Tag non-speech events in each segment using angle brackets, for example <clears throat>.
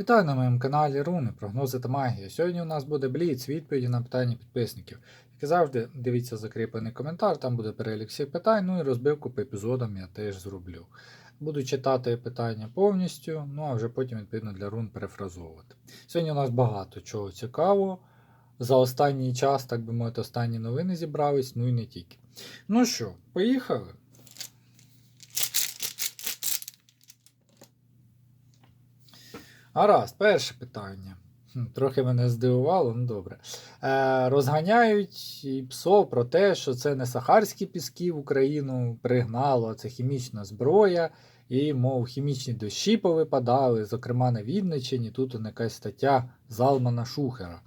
Вітаю на моєму каналі Руни, прогнози та магія. Сьогодні у нас буде бліц, відповіді на питання підписників. Як і завжди, дивіться закріплений коментар, там буде перелік всіх питань, ну і розбивку по епізодам я теж зроблю. Буду читати питання повністю, ну а вже потім, відповідно, для рун перефразовувати. Сьогодні у нас багато чого цікавого. За останній час, так би мовити, останні новини зібрались, ну і не тільки. Ну що, поїхали? Гаразд, перше питання. Трохи мене здивувало, ну добре. Е, розганяють і ПСО про те, що це не сахарські піски в Україну пригнало, а це хімічна зброя, і, мов, хімічні дощі повипадали, зокрема на Вінниччині, тут якась стаття Залмана Шухера.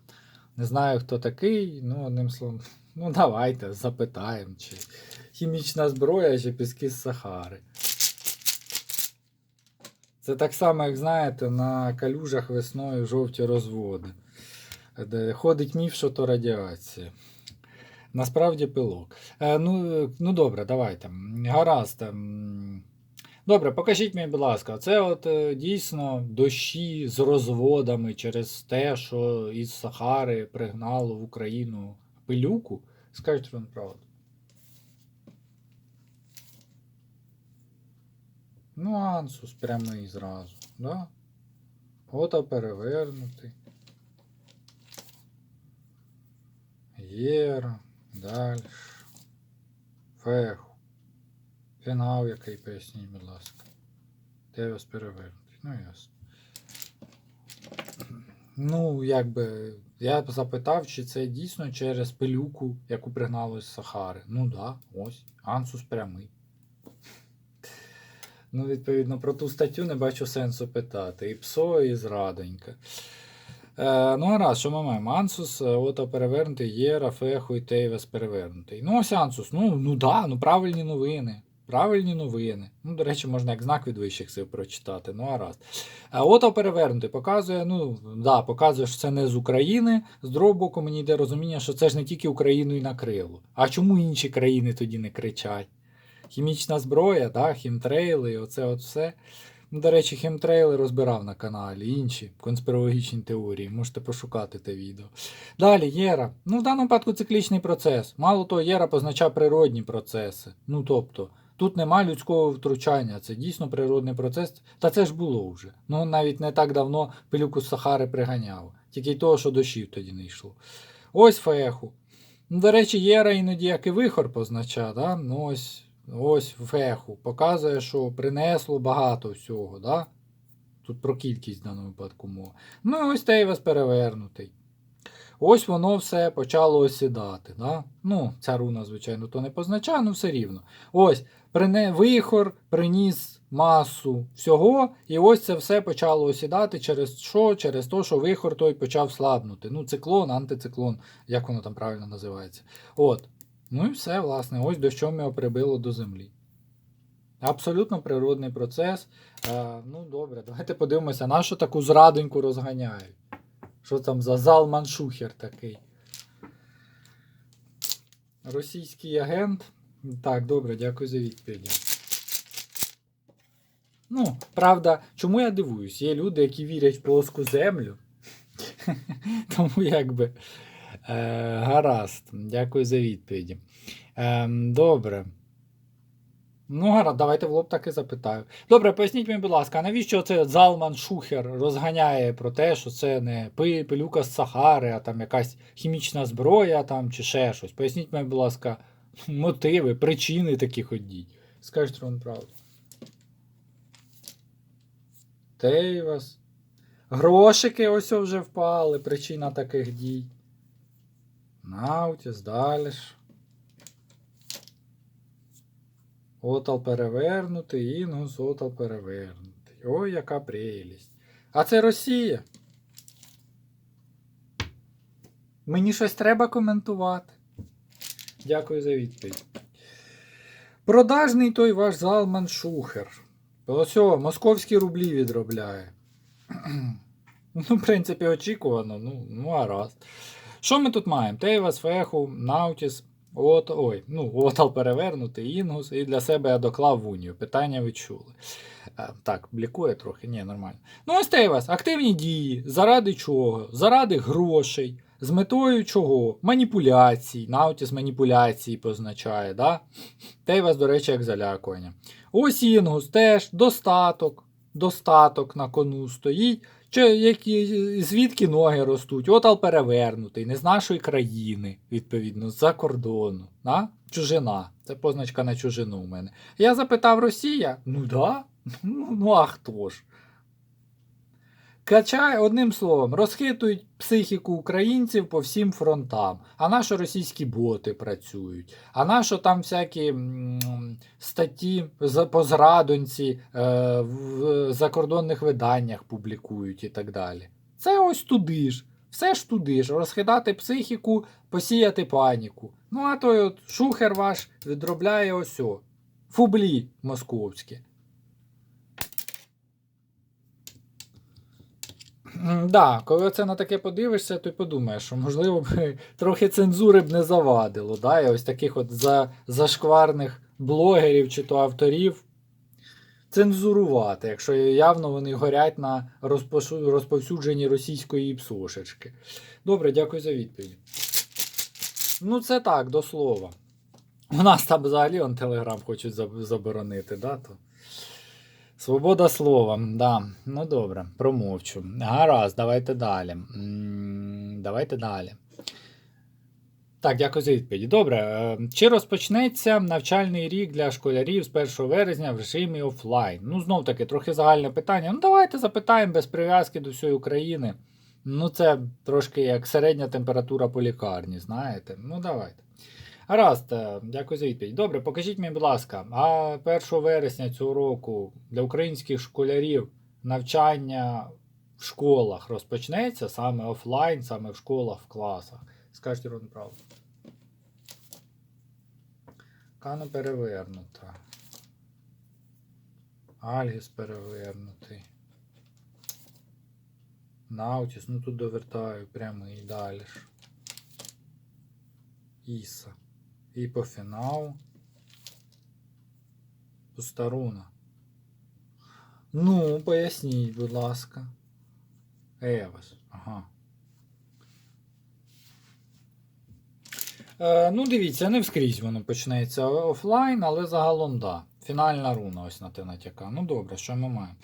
Не знаю, хто такий, ну, одним словом, ну давайте запитаємо, чи хімічна зброя, чи піски з Сахари. Це так само, як знаєте, на калюжах весною жовті розводи. Де ходить міф, що то радіація. Насправді пилок. Е, ну, ну добре, давайте. Гаразд. ем. Добре, покажіть мені, будь ласка, це от е, дійсно дощі з розводами через те, що із Сахари пригнало в Україну пилюку. Скажіть вам правду. Ну, ансус прямий зразу, да? Ото перевернутий. Єра, далі. Феху. Фінал який поясніть, будь ласка. Дев'яс перевернутий. Ну, ясно. Ну, якби. Я запитав, чи це дійсно через пилюку, яку пригнали з Сахари. Ну да, ось. Ансус прямий. Ну, відповідно, про ту статтю не бачу сенсу питати. І ПСО, і зрадонька. Е, ну, гаразд, що ми маємо? Ансус, е, ото перевернутий, Єра, Феху і Тейвес перевернутий. Ну, ось Ансус, ну, ну да, ну правильні новини. Правильні новини. Ну, до речі, можна як знак від вищих сил прочитати. Ну, гаразд. А ото перевернутий показує, ну, да, показує, що це не з України. З другого боку, мені йде розуміння, що це ж не тільки Україну і накрило. А чому інші країни тоді не кричать? Хімічна зброя, да, хімтрейли, оце от все. Ну, до речі, хімтрейли розбирав на каналі, інші конспірологічні теорії, можете пошукати те відео. Далі, Єра. Ну, в даному випадку циклічний процес. Мало того, Єра позначає природні процеси. Ну, тобто, тут нема людського втручання, це дійсно природний процес. Та це ж було вже. Ну, навіть не так давно пилюку з Сахари приганяв. Тільки й того, що дощів тоді не йшло. Ось феху. Ну, до речі, Єра іноді як і вихор позначає, да? ну ось. Ось в феху. Показує, що принесло багато всього. Да? Тут про кількість в даному випадку мова. Ну і ось Тейвес перевернутий. Ось воно все почало осідати. Да? Ну, ця руна, звичайно, то не позначає, ну все рівно. Ось прине... вихор приніс масу всього, і ось це все почало осідати через що? Через те, що вихор той почав слабнути. Ну, циклон, антициклон, як воно там правильно називається. От. Ну і все, власне, ось до чого його прибило до землі. Абсолютно природний процес. Е, ну, добре, давайте подивимося, на що таку зрадоньку розганяють. Що там за зал Маншухер такий? Російський агент. Так, добре, дякую за відповідь. Ну, правда, чому я дивуюсь? Є люди, які вірять в плоску землю. <laughs> Тому якби. Е, гаразд, дякую за відповіді. Е, добре. Ну, гаразд, давайте в лоб так і запитаю. Добре, поясніть мені, будь ласка, навіщо цей Залман Шухер розганяє про те, що це не пилюка з Сахари, а там якась хімічна зброя там, чи ще щось. Поясніть мені, будь ласка, мотиви, причини таких дій. Скажіть вам правду. Тейвас. Грошики ось вже впали, причина таких дій. Наутіс, далі. ж. Отал перевернутий, інгус, отал перевернутий. Ой, яка прелість. А це Росія. Мені щось треба коментувати. Дякую за відповідь. Продажний той ваш Залман Шухер. Ось московські рублі відробляє. <clears throat> Ну, в принципі, очікувано, ну, ну гаразд. Що ми тут маємо? Тейвас, Феху, Наутіс, от, ой, ну, Отал перевернутий, Інгус, і для себе я доклав в унію. Питання ви чули. А, так, блікує трохи, ні, нормально. Ну, ось те у вас. Активні дії. Заради чого? Заради грошей. З метою чого? Маніпуляцій. Наутіс маніпуляції позначає, да? Те у вас, до речі, як залякування. Ось інгус теж достаток. Достаток на кону стоїть. Чи які, звідки ноги ростуть? Отал перевернутий, не з нашої країни, відповідно, з-за кордону. на Чужина. Це позначка на чужину у мене. Я запитав Росія? Ну да. <laughs> Ну, ну а хто ж? Качає, одним словом, розхитують психіку українців по всім фронтам. А наші російські боти працюють. А наші там всякі м, статті по зрадоньці е, в закордонних виданнях публікують і так далі. Це ось туди ж. Все ж туди ж. Розхитати психіку, посіяти паніку. Ну, а той от шухер ваш відробляє ось о. Фублі московське. Да, коли це на таке подивишся, то й подумаєш, що можливо б <laughs> трохи цензури б не завадило. Да? І ось таких от за, зашкварних блогерів чи то авторів цензурувати, якщо явно вони горять на розповсюдженні російської псошечки. Добре, дякую за відповідь. Ну, це так, до слова. У нас там взагалі он Телеграм хочуть заборонити, да? То... Свобода слова, да. Ну добре, промовчу. Гаразд, давайте далі. М, Давайте далі. Так, дякую за відповідь. Добре. е, Чи розпочнеться навчальний рік для школярів з 1 вересня в режимі офлайн? Ну, знов таки, трохи загальне питання. Ну, давайте запитаємо без прив'язки до всієї України. Ну, це трошки як середня температура по лікарні, знаєте. Ну, давайте. Гаразд, е, дякую за відповідь. Добре, покажіть мені, будь ласка, а 1 вересня цього року для українських школярів навчання в школах розпочнеться саме офлайн, саме в школах, в класах. Скажіть Ірон правду. Кано перевернута. Альгіс перевернутий. Наутіс, ну тут довертаю прямо і далі. Іса. І по фіналу. Постаруна. Ну, поясніть, будь ласка. Евас. Ага. Е, ну, дивіться, не вскрізь воно почнеться офлайн, але загалом да. Фінальна руна ось на те натяка. Ну добре, що ми маємо?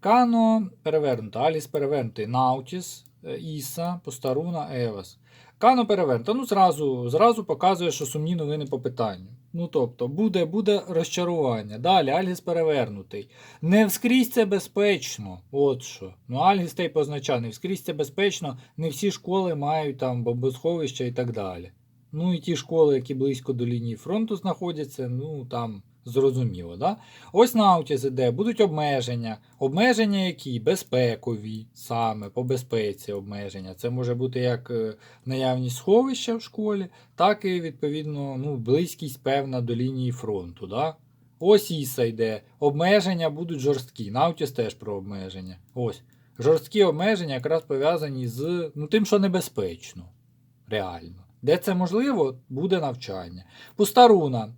Кано перевернуто, Аліс перевернутий, Наутіс, Іса, Постаруна, Евас. Кано перевернуто. Ну, зразу, зразу показує, що сумні новини по питанню. Ну, тобто, буде, буде розчарування. Далі, Альгіс перевернутий. Не вскрізь це безпечно. От що. Ну, Альгіс та й позначає, не вскрізь це безпечно, не всі школи мають там бомбосховища і так далі. Ну і ті школи, які близько до лінії фронту знаходяться, ну там зрозуміло. Да? Ось Наутіс іде, будуть обмеження. Обмеження які? Безпекові, саме по безпеці обмеження. Це може бути як е, наявність сховища в школі, так і відповідно ну, близькість певна до лінії фронту. Да? Ось Іса йде. Обмеження будуть жорсткі. Наутіс теж про обмеження. Ось. Жорсткі обмеження якраз пов'язані з ну, тим, що небезпечно. Реально. Де це можливо, буде навчання. Пустаруна.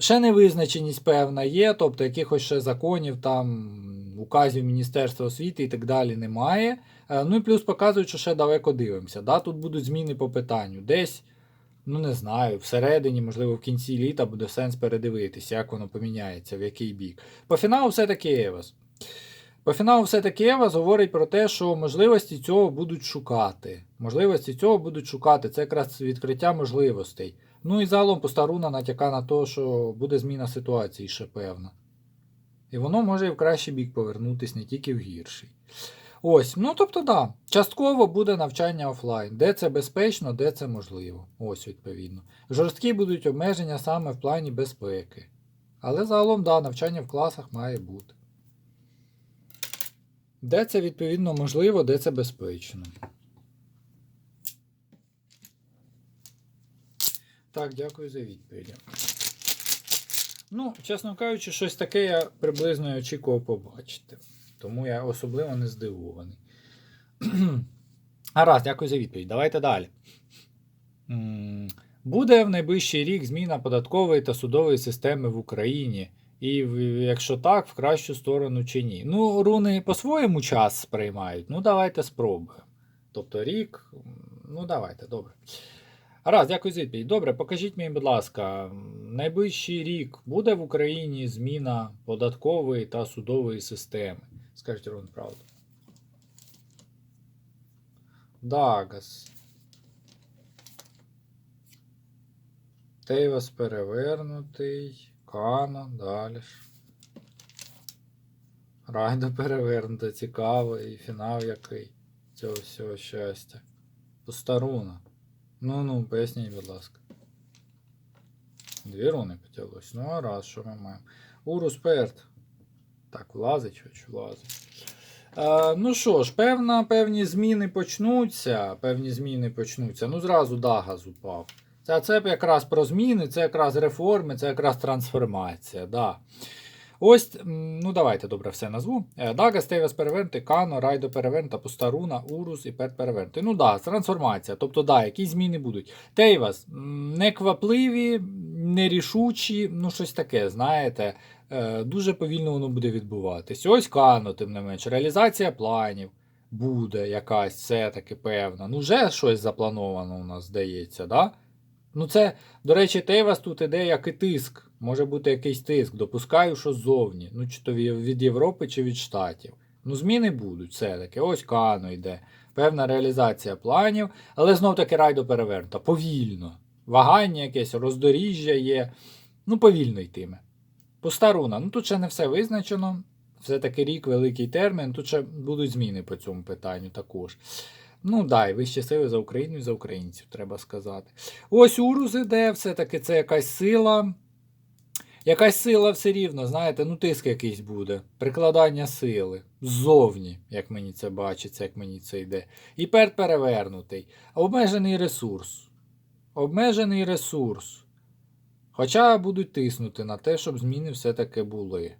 Ще невизначеність певна є, тобто якихось ще законів, там, указів Міністерства освіти і так далі немає. Е, Ну і плюс показують, що ще далеко дивимося. Да? Тут будуть зміни по питанню. Десь, ну не знаю, всередині, можливо, в кінці літа буде сенс передивитися, як воно поміняється, в який бік. По фіналу все-таки Евас. По фіналу все-таки Евас говорить про те, що можливості цього будуть шукати. Можливості цього будуть шукати. Це якраз відкриття можливостей. Ну і загалом постаруна натяка на те, що буде зміна ситуації ще певна. І воно може і в кращий бік повернутися, не тільки в гірший. Ось, ну тобто, да, частково буде навчання офлайн. Де це безпечно, де це можливо. Ось відповідно. Жорсткі будуть обмеження саме в плані безпеки. Але загалом, да, навчання в класах має бути. Де це відповідно можливо, де це безпечно. Так, дякую за відповіді. Ну, чесно кажучи, щось таке я приблизно очікував побачити. Тому я особливо не здивований. <clears throat> Гаразд, дякую за відповідь. Давайте далі. Буде в найближчий рік зміна податкової та судової системи в Україні. І якщо так, в кращу сторону чи ні. Ну, руни по-своєму час сприймають. Ну, давайте спробуємо. Тобто рік. Ну, давайте, добре. Раз, дякую за відповідь. Добре, покажіть мені, будь ласка, найближчий рік буде в Україні зміна податкової та судової системи? Скажіть Рун, правду. Дагас. Тейвас перевернутий. Кано, далі ж. Райдо перевернута, цікаво, і фінал який цього всього щастя. Постаруна. Ну ну, поясніть, будь ласка. Дві руни потяглось. Ну, а раз, що ми маємо? Урус Перт. Так, влазить, хоч влазить. Е, ну що ж, певна, певні зміни почнуться. Певні зміни почнуться. Ну, зразу Дагаз упав. Це, це якраз про зміни, це якраз реформи, це якраз трансформація. Да. Ось, ну давайте добре все назву. Е, Дагас, Тейвас перевернути, Кано, Райдо перевернута, Пустаруна, Урус і Пет перевернути. Ну да, трансформація. Тобто, да, якісь зміни будуть. Тейвас неквапливі, нерішучі, ну щось таке, знаєте. Е, Дуже повільно воно буде відбуватись. Ось Кано, тим не менш, реалізація планів буде якась, все-таки певна. Ну, вже щось заплановано у нас здається, да? Ну, це, до речі, Тейвас тут іде як і тиск. Може бути якийсь тиск. Допускаю, що ззовні. Ну, чи то від Європи, чи від Штатів. Ну, зміни будуть все-таки. Ось Кано йде. Певна реалізація планів, але знов таки райдо перевернута. Повільно. Вагання якесь, роздоріжжя є. Ну, повільно йтиме. Постаруна. Ну тут ще не все визначено. Все-таки рік великий термін. Тут ще будуть зміни по цьому питанню також. Ну, да, вищі сили за Україну і за українців, треба сказати. Ось Урус іде, все-таки це якась сила. Якась сила все рівно, знаєте, ну тиск якийсь буде. Прикладання сили. Ззовні, як мені це бачиться, як мені це йде. І перт перевернутий. Обмежений ресурс. Обмежений ресурс. Хоча будуть тиснути на те, щоб зміни все-таки були.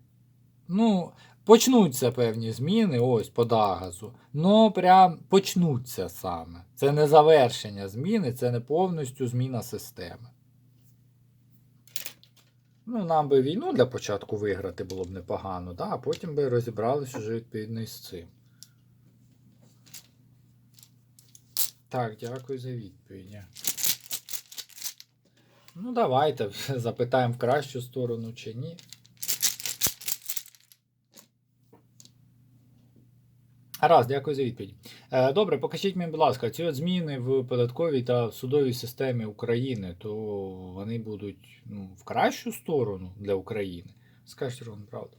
Ну, почнуться певні зміни, ось по Дагазу. Ну, прям почнуться саме. Це не завершення зміни, це не повністю зміна системи. Ну, нам би війну для початку виграти було б непогано, да? а потім би розібралися вже відповідно із цим. Так, дякую за відповідь. Ну, давайте <laughs> запитаємо в кращу сторону чи ні. Раз, дякую за відповідь. Е, Добре, покажіть мені, будь ласка, ці от зміни в податковій та судовій системі України, то вони будуть ну, в кращу сторону для України. Скажіть Рон, правду.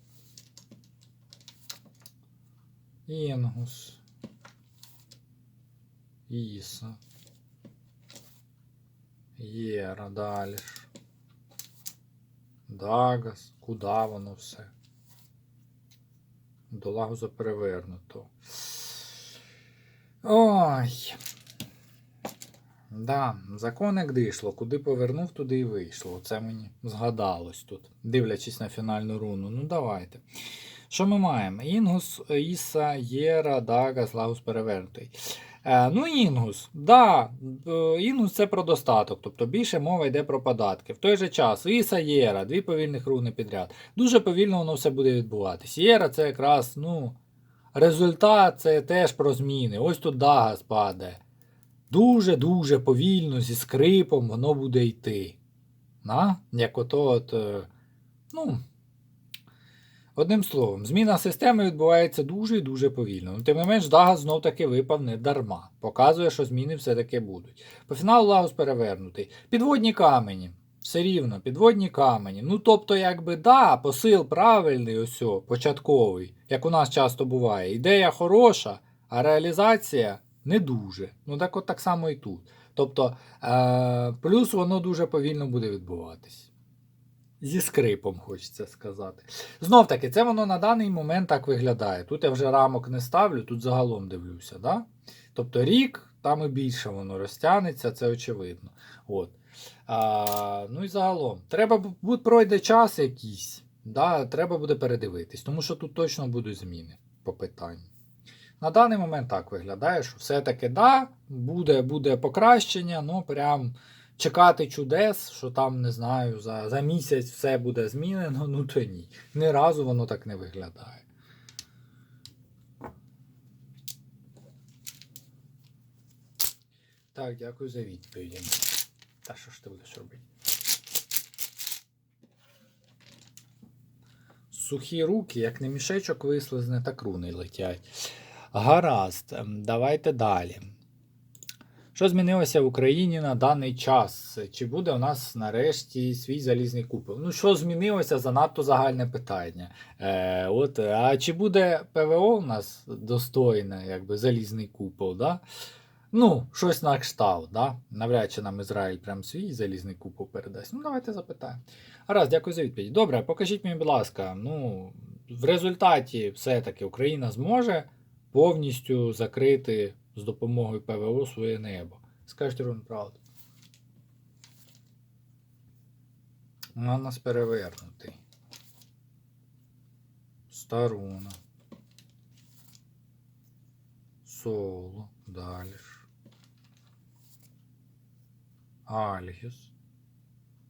Інгус. Іса. Єра, далі. Дагас. Куда воно все? До Лагуза перевернуто. Ой. Да, закон як дійшло, Куди повернув, туди і вийшло. Це мені згадалось тут, дивлячись на фінальну руну. Ну, давайте. Що ми маємо? Інгус, Іса, Єра, Дагас, Лагус перевернутий. Е, ну, Інгус, да, е, Інгус це про достаток, тобто більше мова йде про податки. В той же час Іса, Єра, дві повільних руни підряд. Дуже повільно воно все буде відбуватись. Єра це якраз, ну, результат це теж про зміни. Ось тут Дагас падає. Дуже-дуже повільно, зі скрипом воно буде йти. На? Як ото от, е, ну, Одним словом, зміна системи відбувається дуже і дуже повільно. Ну, тим не менш, Дагас знов таки випав не дарма. Показує, що зміни все-таки будуть. По фіналу Лагус перевернутий. Підводні камені. Все рівно, підводні камені. Ну, тобто, якби да, посил правильний, ось початковий, як у нас часто буває. Ідея хороша, а реалізація не дуже. Ну, так от так само і тут. Тобто, е- плюс воно дуже повільно буде відбуватись. Зі скрипом, хочеться сказати. Знов таки, це воно на даний момент так виглядає. Тут я вже рамок не ставлю, тут загалом дивлюся. Да? Тобто рік, там і більше воно розтягнеться, це очевидно. От. А, ну і загалом, треба пройде час якийсь, да, треба буде передивитись, тому що тут точно будуть зміни по питанню. На даний момент так виглядає, що все-таки да, буде, буде покращення, ну прям чекати чудес, що там, не знаю, за, за місяць все буде змінено, ну то ні. Ні разу воно так не виглядає. Так, дякую за відповіді. Та що ж ти будеш робити? Сухі руки, як не мішечок вислизне, так руни летять. Гаразд, ем, давайте далі. Що змінилося в Україні на даний час? Чи буде у нас нарешті свій залізний купол? Ну, що змінилося, занадто загальне питання. Е, от, а чи буде ПВО у нас достойне, якби залізний купол? Да? Ну, щось на кшталт, да? Навряд чи нам Ізраїль прям свій залізний купол передасть. Ну, давайте запитаємо. Гаразд, дякую за відповідь. Добре, покажіть мені, будь ласка, ну, в результаті все-таки Україна зможе повністю закрити з допомогою ПВО своє небо. Скажіть ровно правду. На нас перевернутий. Старуна. Соло. Далі. Альгіс.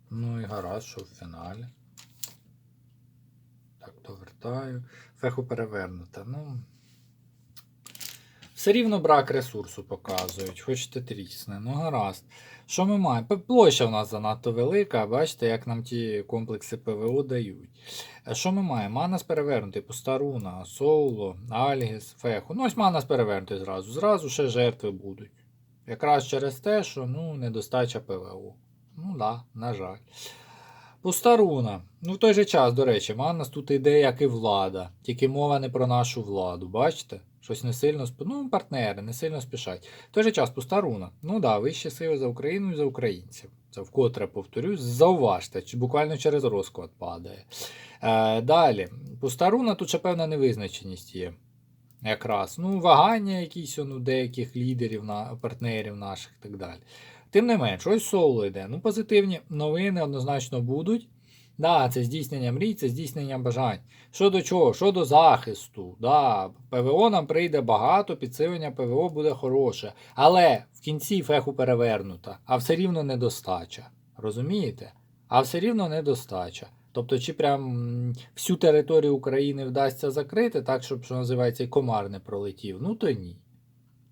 Ну і гаразд, що в фіналі. Так, довертаю. Феху перевернута. Ну. Все рівно брак ресурсу показують, хочете трісне. Ну гаразд. Що ми маємо? Площа в нас занадто велика, бачите, як нам ті комплекси ПВО дають. Е, Що ми маємо? Манас перевернутий, Постаруна, Соуло, Альгіс, Феху. Ну ось Манас перевернутий зразу. Зразу ще жертви будуть. Якраз через те, що ну, недостача ПВО. Ну да, на жаль. Постаруна. Ну, в той же час, до речі, Манас тут іде, як і влада. Тільки мова не про нашу владу, бачите? Щось не сильно сп... Ну, партнери, не сильно спішать. В той же час Постаруна. Ну да, вищі сили за Україну і за українців. Це вкотре повторюсь, зауважте, буквально через розклад падає. Е, далі. Постаруна тут ще певна невизначеність є. Якраз. Ну, вагання якісь у деяких лідерів, партнерів наших і так далі. Тим не менш, ось соло йде. Ну, позитивні новини однозначно будуть. Да, це здійснення мрій, це здійснення бажань. Що до чого? Що до захисту. Да, ПВО нам прийде багато, підсилення ПВО буде хороше. Але в кінці феху перевернута, а все рівно недостача. Розумієте? А все рівно недостача. Тобто, чи прям всю територію України вдасться закрити, так, щоб, що називається, комар не пролетів? Ну то ні.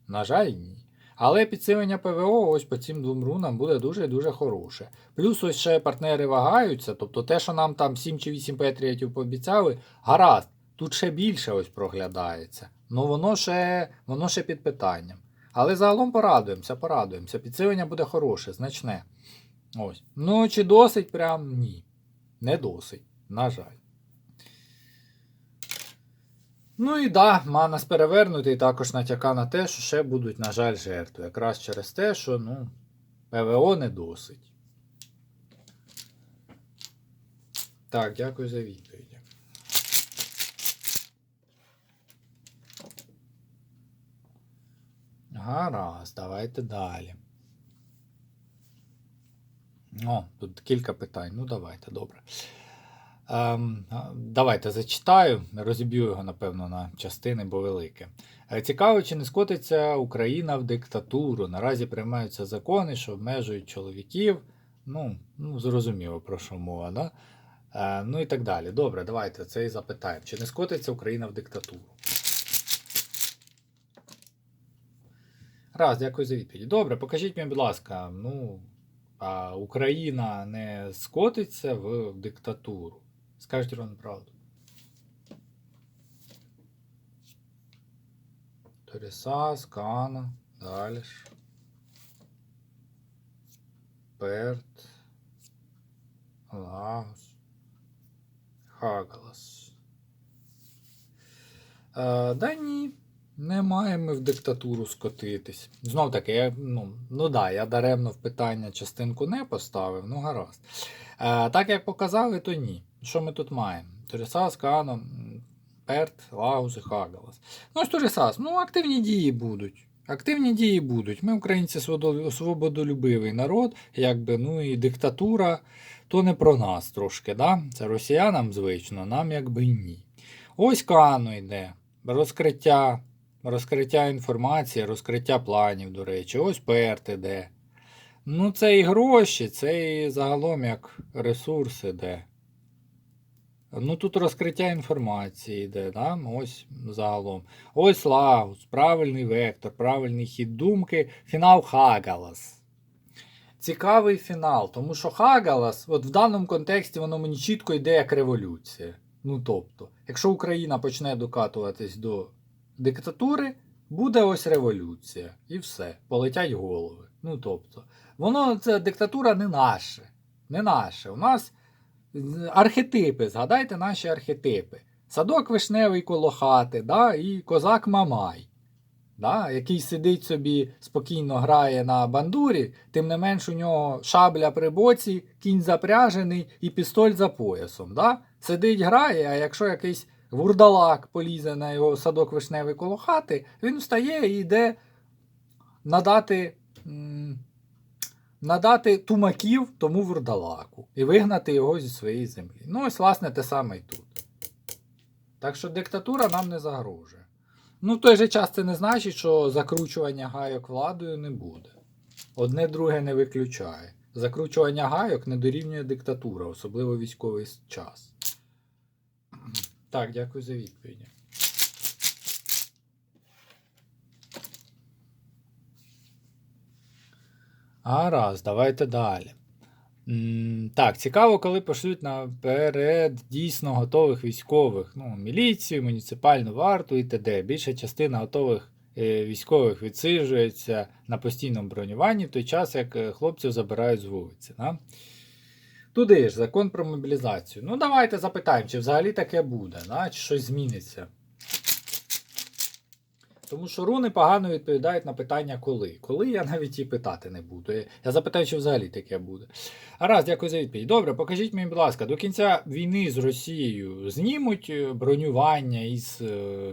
На жаль, ні. Але підсилення ПВО ось по цим двом рунам буде дуже-дуже хороше. Плюс ось ще партнери вагаються, тобто те, що нам там 7 чи 8 петріатів пообіцяли, гаразд, тут ще більше ось проглядається. Ну воно ще, воно ще під питанням. Але загалом порадуємося, порадуємося. Підсилення буде хороше, значне. Ось. Ну, чи досить прям ні. Не досить, на жаль. Ну і да, Манас перевернутий також натяка на те, що ще будуть, на жаль, жертви. Якраз через те, що ну, ПВО не досить. Так, дякую за відповіді. Гаразд, давайте далі. О, тут кілька питань. Ну, давайте, добре. Ем, давайте зачитаю, розіб'ю його, напевно, на частини, бо велике. Е, Цікаво, чи не скотиться Україна в диктатуру. Наразі приймаються закони, що обмежують чоловіків. Ну, ну зрозуміло, про що мова, да? Е, ну і так далі. Добре, давайте це і запитаємо. Чи не скотиться Україна в диктатуру? Раз, дякую за відповідь. Добре, покажіть мені, будь ласка, ну, а Україна не скотиться в диктатуру. Скажіть ровно правду. Торіса, Скана, далі. Перт, Лагос, Хагалас. Е, да ні, не маємо в диктатуру скотитись. Знов таки, я, ну, ну да, я даремно в питання частинку не поставив, ну гаразд. Е, так як показали, то ні. Що ми тут маємо? Торісас, Кано, м, Перт, Лагус і Хагалас. Ну, ось Торісас, ну активні дії будуть. Активні дії будуть. Ми, українці, свободолюбивий народ, якби, ну і диктатура, то не про нас трошки, да? Це росіянам звично, нам якби ні. Ось Кано йде. Розкриття, розкриття інформації, розкриття планів, до речі. Ось Перт іде. Ну, це і гроші, це і загалом як ресурс іде. Ну, тут розкриття інформації йде, да? ось загалом. Ось Лагус, правильний вектор, правильний хід думки, фінал Хагалас. Цікавий фінал, тому що Хагалас, от в даному контексті воно мені чітко йде як революція. Ну тобто, якщо Україна почне докатуватись до диктатури, буде ось революція. І все, полетять голови. Ну тобто, воно це диктатура не наше. Не наше. У нас архетипи, згадайте наші архетипи. Садок вишневий коло хати, да, і козак Мамай, да, який сидить собі спокійно грає на бандурі, тим не менш у нього шабля при боці, кінь запряжений і пістоль за поясом. Да? Сидить, грає, а якщо якийсь вурдалак полізе на його садок вишневий коло хати, він встає і йде надати. Надати тумаків тому вурдалаку і вигнати його зі своєї землі. Ну, ось, власне, те саме і тут. Так що диктатура нам не загрожує. Ну, в той же час це не значить, що закручування гайок владою не буде. Одне друге не виключає. Закручування гайок не дорівнює диктатура, особливо військовий час. Так, дякую за відповіді. Гаразд, давайте далі. Так, цікаво, коли пошлють наперед дійсно готових військових, ну, міліцію, муніципальну варту і т.д. Більша частина готових е, військових відсиджується на постійному бронюванні в той час, як е, хлопців забирають з вулиці. Да? Туди ж закон про мобілізацію. Ну, давайте запитаємо, чи взагалі таке буде, да? чи щось зміниться. Тому що руни погано відповідають на питання коли. Коли я навіть і питати не буду. Я- запитаю, чи взагалі таке буде. А раз, дякую за відповідь. Добре, покажіть мені, будь ласка, до кінця війни з Росією знімуть е, бронювання із е,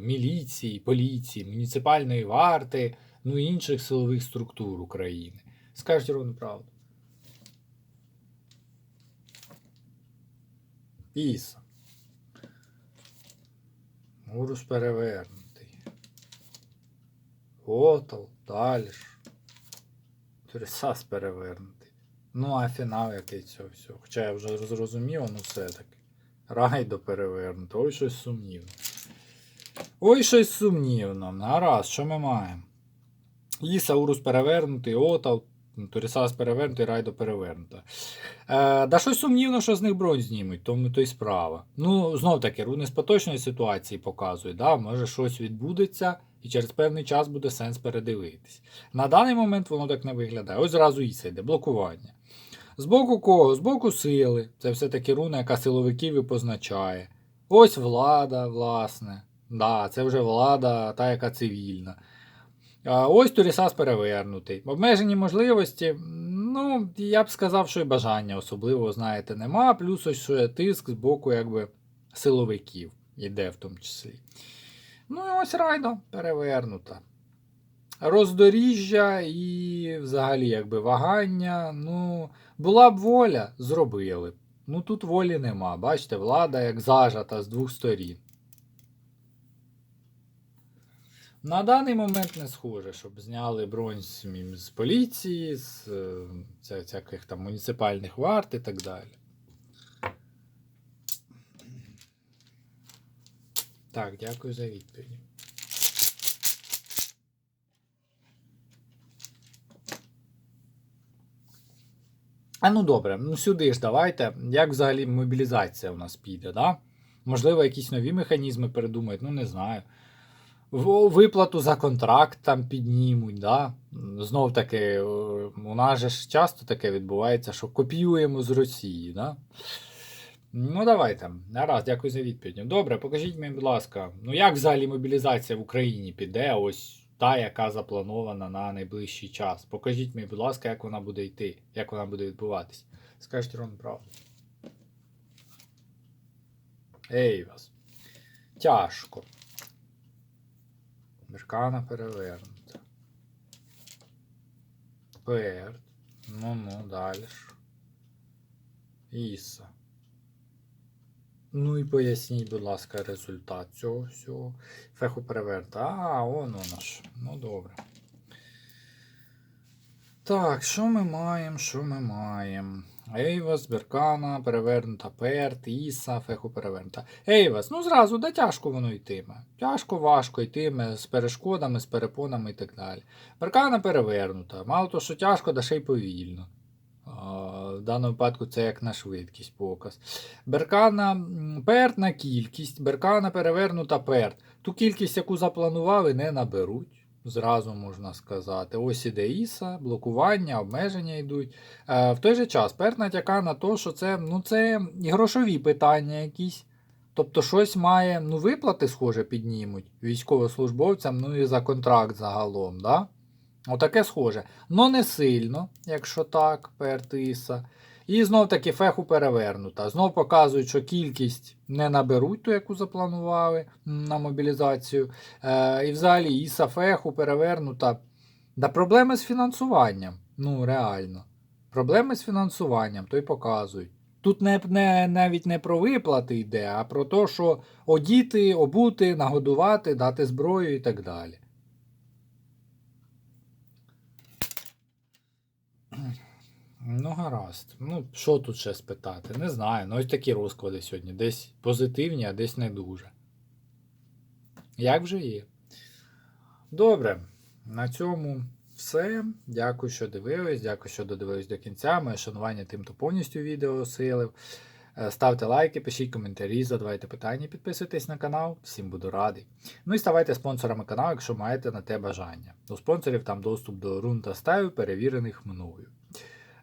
міліції, поліції, муніципальної варти, ну і інших силових структур України. Скажіть ровно правду. Іса. Урус перевернутий. Готов, далі ж. Перевернутий. Ну, а фінал який цього всього. Хоча я вже зрозумів, ну все-таки. Райдо перевернуто. Ой, щось сумнівно. Ой, щось сумнівно. Гаразд, що ми маємо? Іса, Урус перевернутий, Отав, Торісас перевернутий, Райдо перевернута. Е, да щось сумнівно, що з них бронь знімуть, тому то й справа. Ну, знов таки, руни з поточної ситуації показують, да, може щось відбудеться, і через певний час буде сенс передивитись. На даний момент воно так не виглядає. Ось зразу Іса йде, блокування. З боку кого? З боку сили. Це все-таки руна, яка силовиків і позначає. Ось влада, власне. Да, це вже влада, та, яка цивільна. А ось Турісас перевернутий. Обмежені можливості, ну, я б сказав, що і бажання особливо, знаєте, нема. Плюс ось що є тиск з боку якби, силовиків іде в тому числі. Ну і ось райдо перевернута. Роздоріжжя і взагалі якби вагання. Ну, була б воля, зробили б. Ну тут волі нема. Бачите, влада як зажата з двох сторін. На даний момент не схоже, щоб зняли бронь з, поліції, з е, всяких там муніципальних варт і так далі. Так, дякую за відповіді. А ну добре, ну сюди ж давайте. Як взагалі мобілізація у нас піде, да? Можливо, якісь нові механізми передумають, ну не знаю. Виплату за контракт там піднімуть, да? Знов таки, е, у нас же ж часто таке відбувається, що копіюємо з Росії, да? Ну, давайте. Гаразд, дякую за відповідь. Добре, покажіть мені, будь ласка, ну як взагалі мобілізація в Україні піде? Ось та, яка запланована на найближчий час. Покажіть мені, будь ласка, як вона буде йти, як вона буде відбуватись. Скажіть ровно правду. Ей вас. Тяжко. Меркана перевернута. Перт. Ну-ну, далі ж. Іса. Ну і поясніть, будь ласка, результат цього всього. Феху переверта. А, он воно ж. Ну добре. Так, що ми маємо? Що ми маємо? Ейвас, Беркана, перевернута Перт, Іса, Феху перевернута. Ейвас, ну зразу, да тяжко воно йтиме. Тяжко, важко йтиме з перешкодами, з перепонами і так далі. Беркана перевернута. Мало того, що тяжко, да ще й повільно. В даному випадку це як на швидкість показ. Беркана перт на кількість, беркана перевернута перт. Ту кількість, яку запланували, не наберуть. Зразу можна сказати. Ось іде Іса, блокування, обмеження йдуть. Е, в той же час перт натякає на те, що це, ну, це і грошові питання якісь. Тобто щось має, ну, виплати, схоже, піднімуть військовослужбовцям, ну і за контракт загалом. Да? Отаке схоже. Но не сильно, якщо так, перт Іса. І знов таки феху перевернута. Знов показують, що кількість не наберуть ту, яку запланували на мобілізацію. Е, і взагалі Іса феху перевернута. Да проблеми з фінансуванням. Ну, реально. Проблеми з фінансуванням, то й показують. Тут не, не, навіть не про виплати йде, а про те, що одіти, обути, нагодувати, дати зброю і так далі. Ну, гаразд. Ну, що тут ще спитати? Не знаю. Ну, ось такі розклади сьогодні. Десь позитивні, а десь не дуже. Як вже є. Добре. На цьому все. Дякую, що дивились. Дякую, що додивились до кінця. Моє шанування тим, хто повністю відео осилив. Е, Ставте лайки, пишіть коментарі, задавайте питання, підписуйтесь на канал, всім буду радий. Ну і ставайте спонсорами каналу, якщо маєте на те бажання. У спонсорів там доступ до рун та стаю, перевірених мною.